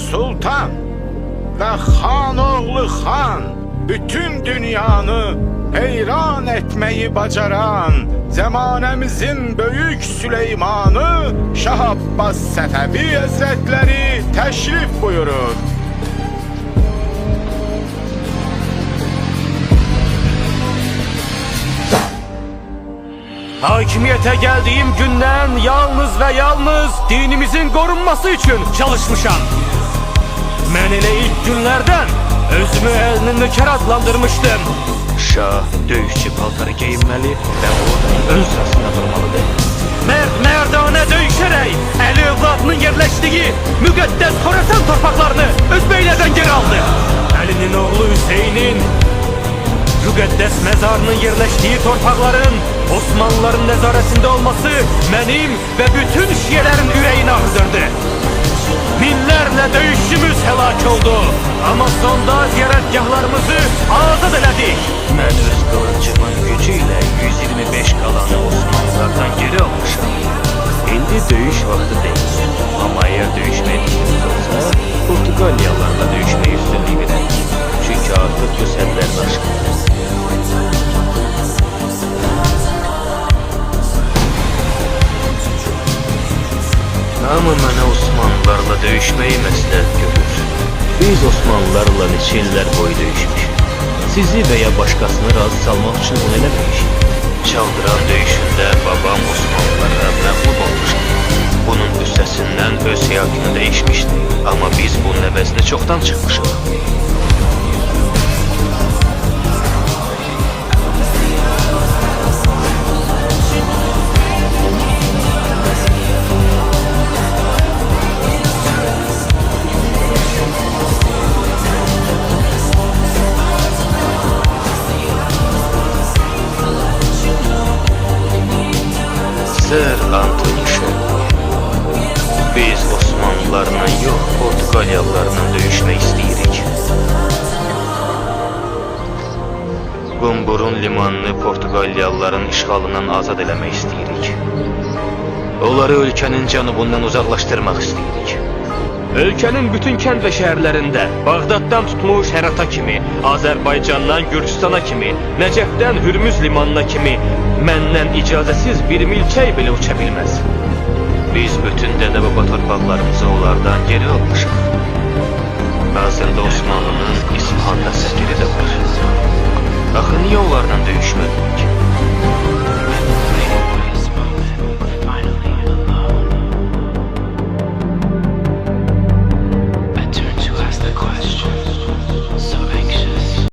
sultan ve han oğlu han bütün dünyanı heyran etmeyi bacaran zemanemizin büyük Süleyman'ı Şah Abbas Sefevi Hazretleri teşrif buyurur. Hakimiyete geldiğim günden yalnız ve yalnız dinimizin korunması için çalışmışam. Ben ile ilk günlerden özümü elinin nöker adlandırmıştım. Şah döyüşçü paltarı giyinmeli ve ordunun ön sırasında durmalıdır. Mert merdane döyüşerek eli evladının yerleştiği müqəddəs Xorasan torpaqlarını öz beylerden geri aldı. Elinin oğlu Hüseyin'in Müqəddəs məzarının yerləşdiyi torpaqların Osmanlıların nəzarətində olması mənim və bütün şiyələrin ürəyini ağrıdırdı. Minlərlə döyüşçümüz həlak oldu. Amma sonda ziyarətgahlarımızı azad elədik. Mən öz qılıncımın Ama mənə Osmanlılarla döyüşməyi məsləhət görür. Biz Osmanlılarla neçə illər boyu döyüşmüşük. Sizi və ya başqasını razı salmaq üçün bunu eləməyik. Çaldıran döyüşündə babam Osmanlılara məğlub olmuşdu. Bunun üstəsindən öz həyatını dəyişmişdi. Amma biz bunun əvəzini çoxdan çıxmışıq. Osmanlılarla yox, Portuqaliyalılarla döyüşmək istəyirik. Qumburun limanını Portuqaliyalıların işğalından azad eləmək istəyirik. Onları ölkənin cənubundan uzaqlaşdırmaq istəyirik. Ölkənin bütün kənd və şəhərlərində, Bağdaddan tutmuş Hərata kimi, Azərbaycandan Gürcüstana kimi, Nəcəfdən Hürmüz limanına kimi məndən icazəsiz bir milçək belə uça bilməz. Geri almışıq. Hazırda Osmanlının İsfahanda səfiri də var. Axı niyə onlarla döyüşmədi?